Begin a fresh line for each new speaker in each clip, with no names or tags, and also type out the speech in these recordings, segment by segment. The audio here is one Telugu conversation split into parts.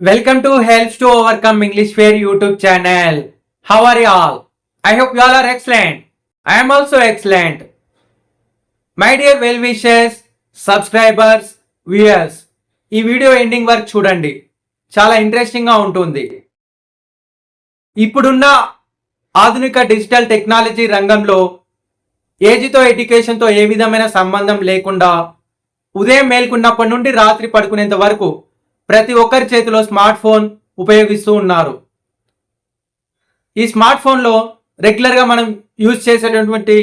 Welcome to Helps to Overcome English Fair YouTube channel. How are you all I hope you all are excellent. I also excellent my dear well wishers subscribers viewers ఈ వీడియో ఎండింగ్ వర్క్ చూడండి చాలా ఇంట్రెస్టింగ్గా ఉంటుంది ఇప్పుడున్న ఆధునిక డిజిటల్ టెక్నాలజీ రంగంలో ఏజ్తో ఎడ్యుకేషన్తో ఏ విధమైన సంబంధం లేకుండా ఉదయం మేల్కొన్నప్పటి నుండి రాత్రి పడుకునేంత వరకు ప్రతి ఒక్కరి చేతిలో స్మార్ట్ ఫోన్ ఉపయోగిస్తూ ఉన్నారు. ఈ స్మార్ట్ ఫోన్లో రెగ్యులర్గా మనం యూజ్ చేసేటటువంటి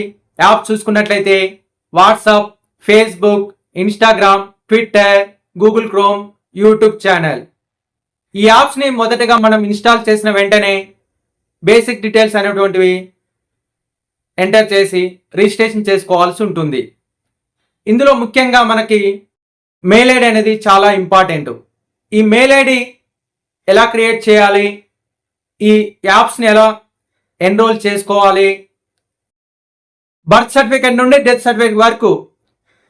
యాప్ చూసుకున్నట్లయితే WhatsApp Facebook Instagram Twitter Google Chrome YouTube channel. ఈ యాప్స్ని మొదటగా మనం ఇన్స్టాల్ చేసిన వెంటనే బేసిక్ డీటెయిల్స్ అనేటువంటివి ఎంటర్ చేసి రిజిస్ట్రేషన్ చేసుకోవాల్సి ఉంటుంది. ఇందులో ముఖ్యంగా మనకి మెయిల్ ఐడి అనేది చాలా ఇంపార్టెంట్. ఈ మెయిల్ ఐడి ఎలా క్రియేట్ చేయాలి? ఈ యాప్స్ని ఎలా ఎన్రోల్ చేసుకోవాలి? బర్త్ సర్టిఫికేట్ నుండి డెత్ సర్టిఫికేట్ వరకు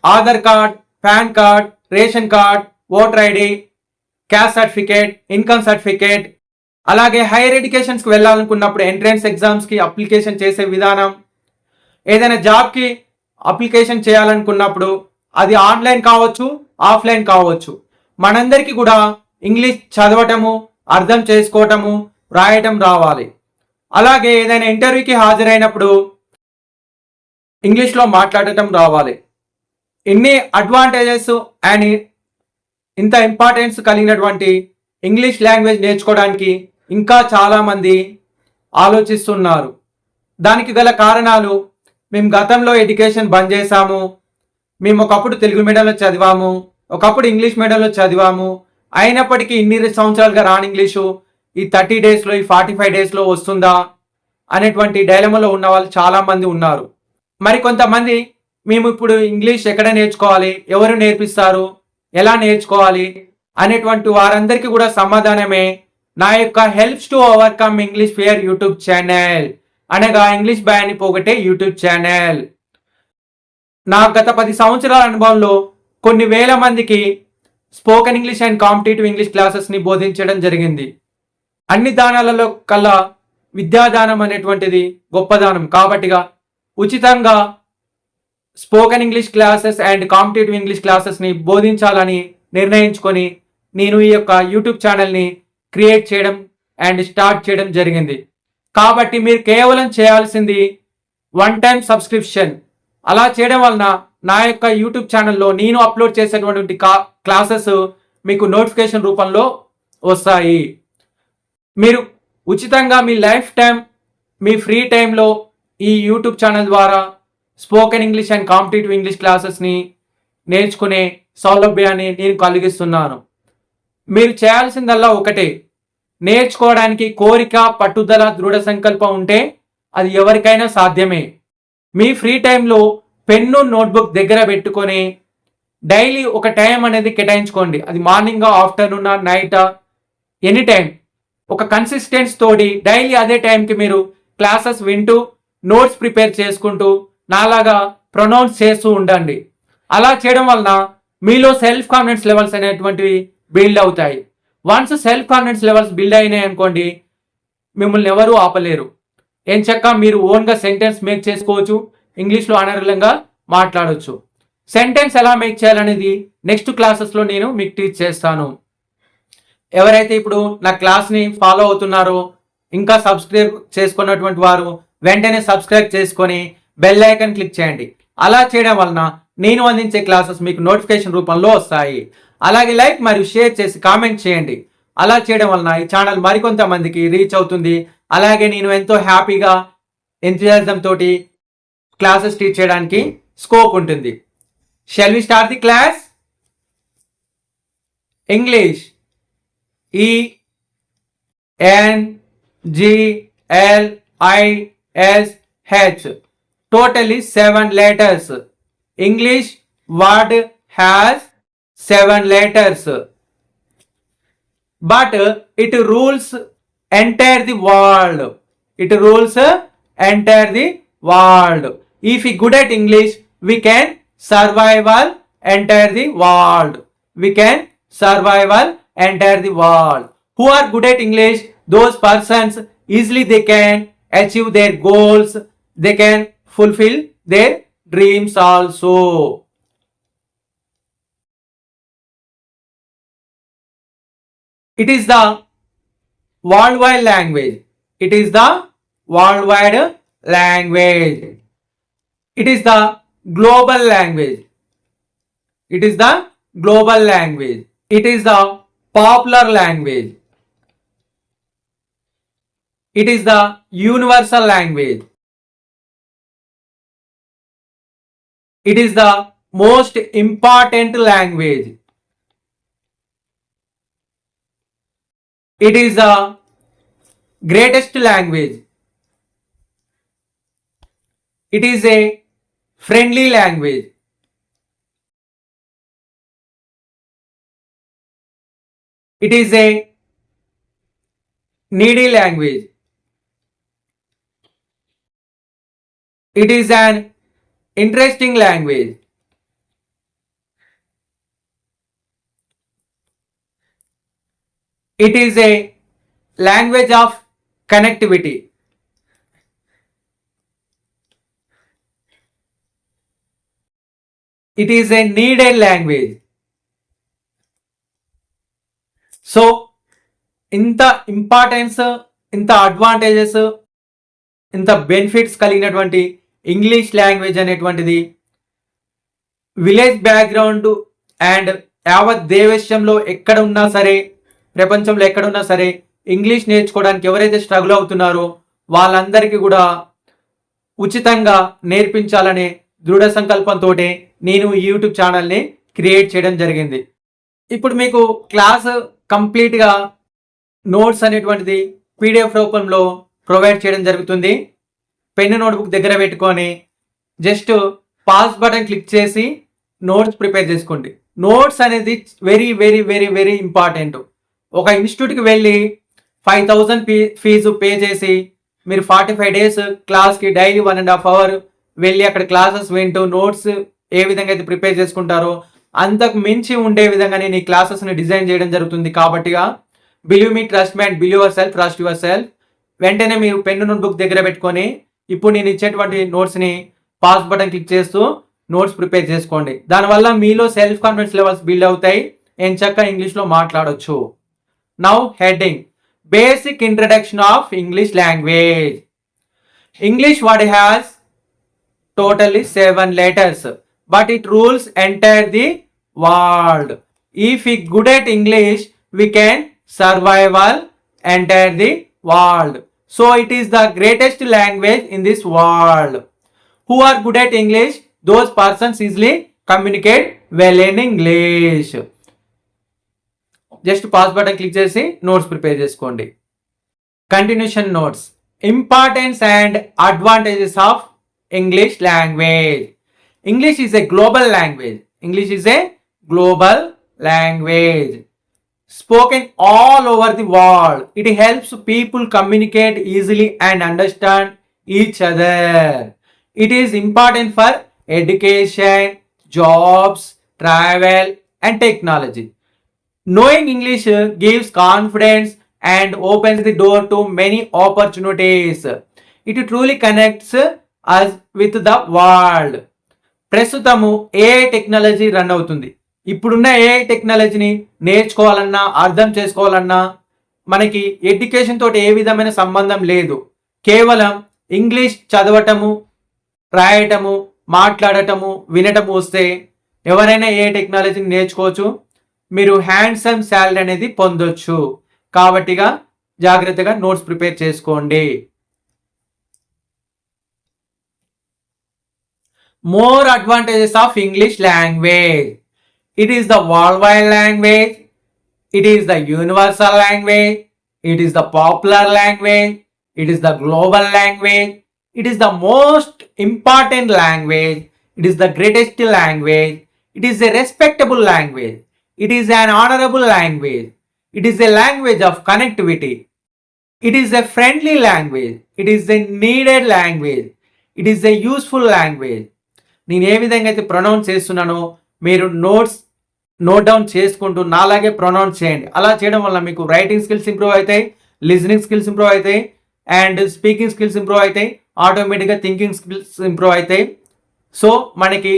Aadhaar card PAN card ration card voter ID caste certificate income certificate అలాగే హైయర్ ఎడ్యుకేషన్స్కి వెళ్ళాలనుకున్నప్పుడు ఎంట్రన్స్ ఎగ్జామ్స్కి అప్లికేషన్ చేసే విధానం ఏదైనా జాబ్కి అప్లికేషన్ చేయాలనుకున్నప్పుడు అది ఆన్లైన్ కావచ్చు ఆఫ్లైన్ కావచ్చు. మనందరికీ కూడా ఇంగ్లీష్ చదవటము అర్థం చేసుకోవటము రాయటం రావాలి. అలాగే ఏదైనా ఇంటర్వ్యూకి హాజరైనప్పుడు ఇంగ్లీష్లో మాట్లాడటం రావాలి. ఇన్ని అడ్వాంటేజెస్ అండ్ ఇంత ఇంపార్టెన్స్ కలిగినటువంటి ఇంగ్లీష్ లాంగ్వేజ్ నేర్చుకోవడానికి ఇంకా చాలామంది ఆలోచిస్తున్నారు. దానికి గల కారణాలు మేము గతంలో ఎడ్యుకేషన్ బంద్ చేశాము మేము ఒకప్పుడు తెలుగు మీడియంలో చదివాము ఒకప్పుడు ఇంగ్లీష్ మీడియంలో చదివాము. అయినప్పటికీ ఇన్ని సంవత్సరాలుగా రాని ఇంగ్లీషు. ఈ థర్టీ డేస్లో ఈ ఫార్టీ ఫైవ్ డేస్లో వస్తుందా అనేటువంటి డైలమలో ఉన్న వాళ్ళు చాలామంది ఉన్నారు. మరి కొంతమంది మేము ఇప్పుడు ఇంగ్లీష్ ఎక్కడ నేర్చుకోవాలి? ఎవరు నేర్పిస్తారు? ఎలా నేర్చుకోవాలి? అనేటువంటి వారందరికీ కూడా సమాధానమే. నా యొక్క helps to overcome English fear YouTube channel అనగా ఇంగ్లీష్ భయాన్ని పోగొట్టే యూట్యూబ్ ఛానల్ నా గత పది సంవత్సరాల అనుభవంలో కొన్ని వేల మందికి spoken English and competitive English క్లాసెస్ని బోధించడం జరిగింది. అన్ని దానాలలో కల్లా విద్యాదానం అనేటువంటిది గొప్పదానం. కాబట్టిగా ఉచితంగా spoken English classes and competitive English క్లాసెస్ని బోధించాలని నిర్ణయించుకొని నేను ఈ యొక్క యూట్యూబ్ ఛానల్ని క్రియేట్ చేయడం అండ్ స్టార్ట్ చేయడం జరిగింది. కాబట్టి మీరు కేవలం చేయాల్సింది వన్ టైం సబ్స్క్రిప్షన్. అలా చేయడం వలన నా యొక్క యూట్యూబ్ ఛానల్లో నేను అప్లోడ్ చేసేటువంటి క్లాసెస్ మీకు నోటిఫికేషన్ రూపంలో వస్తాయి. మీరు ఉచితంగా మీ లైఫ్ టైం మీ ఫ్రీ టైంలో ఈ యూట్యూబ్ ఛానల్ ద్వారా spoken English and competitive English క్లాసెస్ని నేర్చుకునే సౌలభ్యాన్ని నేను కలిగిస్తున్నాను. మీరు చేయాల్సిందల్లా ఒకటే నేర్చుకోవడానికి కోరిక పట్టుదల దృఢ సంకల్పం ఉంటే అది ఎవరికైనా సాధ్యమే. మీ ఫ్రీ టైంలో పెన్ను నోట్బుక్ దగ్గర పెట్టుకొని డైలీ ఒక టైం అనేది కేటాయించుకోండి. అది morning afternoon night any time. ఒక కన్సిస్టెన్స్ తోటి డైలీ అదే టైంకి మీరు క్లాసెస్ వింటూ నోట్స్ ప్రిపేర్ చేసుకుంటూ నాలాగా ప్రొనౌన్స్ చేస్తూ ఉండండి. అలా చేయడం వలన మీలో సెల్ఫ్ కాన్ఫిడెన్స్ లెవెల్స్ అనేటువంటివి బిల్డ్ అవుతాయి. Once self confidence levels build అయినాయి అనుకోండి మిమ్మల్ని ఎవరూ ఆపలేరు. ఏం చక్క మీరు ఓన్గా సెంటెన్స్ మేక్ చేసుకోవచ్చు. ఇంగ్లీష్లో అనర్గలంగా మాట్లాడవచ్చు సెంటెన్స్ ఎలా మేక్ చేయాలనేది నెక్స్ట్ క్లాసెస్లో నేను మీకు టీచ్ చేస్తాను. ఎవరైతే ఇప్పుడు నా క్లాస్ని ఫాలో అవుతున్నారో ఇంకా సబ్స్క్రైబ్ చేసుకున్నటువంటి వారు వెంటనే సబ్స్క్రైబ్ చేసుకొని బెల్ ఐకన్ క్లిక్ చేయండి. అలా చేయడం వలన నేను అందించే క్లాసెస్ మీకు నోటిఫికేషన్ రూపంలో వస్తాయి. అలాగే లైక్ మరియు షేర్ చేసి కామెంట్ చేయండి. అలా చేయడం వలన ఈ ఛానల్ మరికొంతమందికి రీచ్ అవుతుంది. అలాగే నేను ఎంతో హ్యాపీగా ఎంతజాజం తోటి క్లాసెస్ టీచ్ చేయడానికి స్కోప్ ఉంటుంది. Shall we start the class English E N G L I S H totally seven letters English word has seven letters but it rules entire the world it rules entire the world If we good at English, we can survival entire the world. We can survival entire the world. who are good at english? Those persons easily they can achieve their goals. They can fulfill their dreams also. It is the worldwide language. It is the worldwide language it is the global language. It is the global language. It is the popular language. It is the universal language. It is the most important language. It is the greatest language. It is a friendly language. It is a needy language. It is an interesting language. It is a language of connectivity it is a needed language so ఇంత ఇంపార్టెన్స్ ఇంత అడ్వాంటేజెస్ ఇంత బెనిఫిట్స్ కలిగినటువంటి ఇంగ్లీష్ లాంగ్వేజ్ అనేటువంటిది విలేజ్ బ్యాక్గ్రౌండ్ అండ్ యావత్ దేవేశంలో ఎక్కడ ఉన్నా సరే ప్రపంచంలో ఎక్కడ ఉన్నా సరే ఇంగ్లీష్ నేర్చుకోవడానికి ఎవరైతే స్ట్రగుల్ అవుతున్నారో వాళ్ళందరికీ కూడా ఉచితంగా నేర్పించాలనే దృఢ సంకల్పంతో నేను ఈ యూట్యూబ్ ఛానల్ని క్రియేట్ చేయడం జరిగింది. ఇప్పుడు మీకు క్లాస్ కంప్లీట్గా నోట్స్ అనేటువంటిది పీడిఎఫ్ రూపంలో ప్రొవైడ్ చేయడం జరుగుతుంది. పెన్ను నోట్బుక్ దగ్గర పెట్టుకొని జస్ట్ పాస్ బటన్ క్లిక్ చేసి నోట్స్ ప్రిపేర్ చేసుకోండి. నోట్స్ అనేది very very very very important. ఒక ఇన్స్టిట్యూట్కి వెళ్ళి five thousand fee fees pay చేసి మీరు ఫార్టీ ఫైవ్ డేస్ క్లాస్కి daily one and half hour వెళ్ళి అక్కడ క్లాసెస్ వింటూ నోట్స్ ఏ విధంగా అయితే ప్రిపేర్ చేసుకుంటారో అంతకు మించి ఉండే విధంగా నేను ఈ క్లాసెస్ని డిజైన్ చేయడం జరుగుతుంది. కాబట్టిగా believe me trust me and believe yourself trust yourself వెంటనే మీరు పెన్ను నోట్బుక్ దగ్గర పెట్టుకొని ఇప్పుడు నేను ఇచ్చేటువంటి నోట్స్ని పాస్ బటన్ క్లిక్ చేస్తూ నోట్స్ ప్రిపేర్ చేసుకోండి. దానివల్ల మీలో సెల్ఫ్ కాన్ఫిడెన్స్ లెవెల్స్ బిల్డ్ అవుతాయి ఎంచక్క ఇంగ్లీష్లో మాట్లాడొచ్చు. Now heading basic introduction of English language English word has totally seven letters but it rules entire the world if we good at english we can survival entire the world so it is the greatest language in this world who are good at english those persons easily communicate well in english just pause button click చేసి నోట్స్ ప్రిపేర్ చేసుకోండి continuation notes importance and advantages of English language. English is a global language. English is a global language. Spoken all over the world. It helps people communicate easily and understand each other. It is important for education, jobs, travel, and technology. Knowing English gives confidence and opens the door to many opportunities. It truly connects us with the world ప్రస్తుతము ఏఐ టెక్నాలజీ రన్ అవుతుంది. ఇప్పుడున్న ఏఐ టెక్నాలజీని నేర్చుకోవాలన్నా అర్థం చేసుకోవాలన్నా మనకి ఎడ్యుకేషన్ తోటి ఏ విధమైన సంబంధం లేదు. కేవలం ఇంగ్లీష్ చదవటము రాయటము మాట్లాడటము వినటము వస్తే ఎవరైనా ఏ టెక్నాలజీని నేర్చుకోవచ్చు. మీరు హ్యాండ్సమ్ శాలరీ అనేది పొందొచ్చు. కాబట్టిగా జాగ్రత్తగా నోట్స్ ప్రిపేర్ చేసుకోండి. More advantages of English language. It is the worldwide language. It is the universal language. It is the popular language. It is the global language. It is the most important language. It is the greatest language. It is a respectable language. It is an honorable language. It is a language of connectivity. It is a friendly language. It is a needed language. It is a useful language. నేను ఏ విధంగా అయితే ప్రొనౌన్స్ చేస్తున్నానో మీరు నోట్స్ నోట్ డౌన్ చేసుకుంటూ నాలాగే ప్రొనౌన్స్ చేయండి. అలా చేయడం వల్ల మీకు రైటింగ్ స్కిల్స్ ఇంప్రూవ్ అవుతాయి లిజనింగ్ స్కిల్స్ ఇంప్రూవ్ అవుతాయి అండ్ స్పీకింగ్ స్కిల్స్ ఇంప్రూవ్ అవుతాయి ఆటోమేటిక్గా థింకింగ్ స్కిల్స్ ఇంప్రూవ్ అవుతాయి. సో మనకి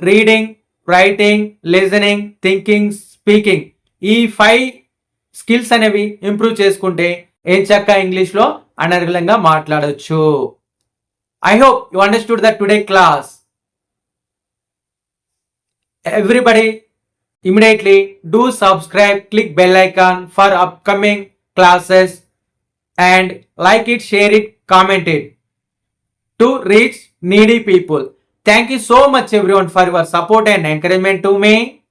reading writing listening thinking speaking ఈ ఫైవ్ స్కిల్స్ అనేవి ఇంప్రూవ్ చేసుకుంటే ఏం చక్క ఇంగ్లీష్లో అనర్గలంగా మాట్లాడవచ్చు I hope you understood that today class everybody immediately do subscribe click bell icon for upcoming classes and like it share it comment it to reach needy people. Thank you so much everyone for your support and encouragement to me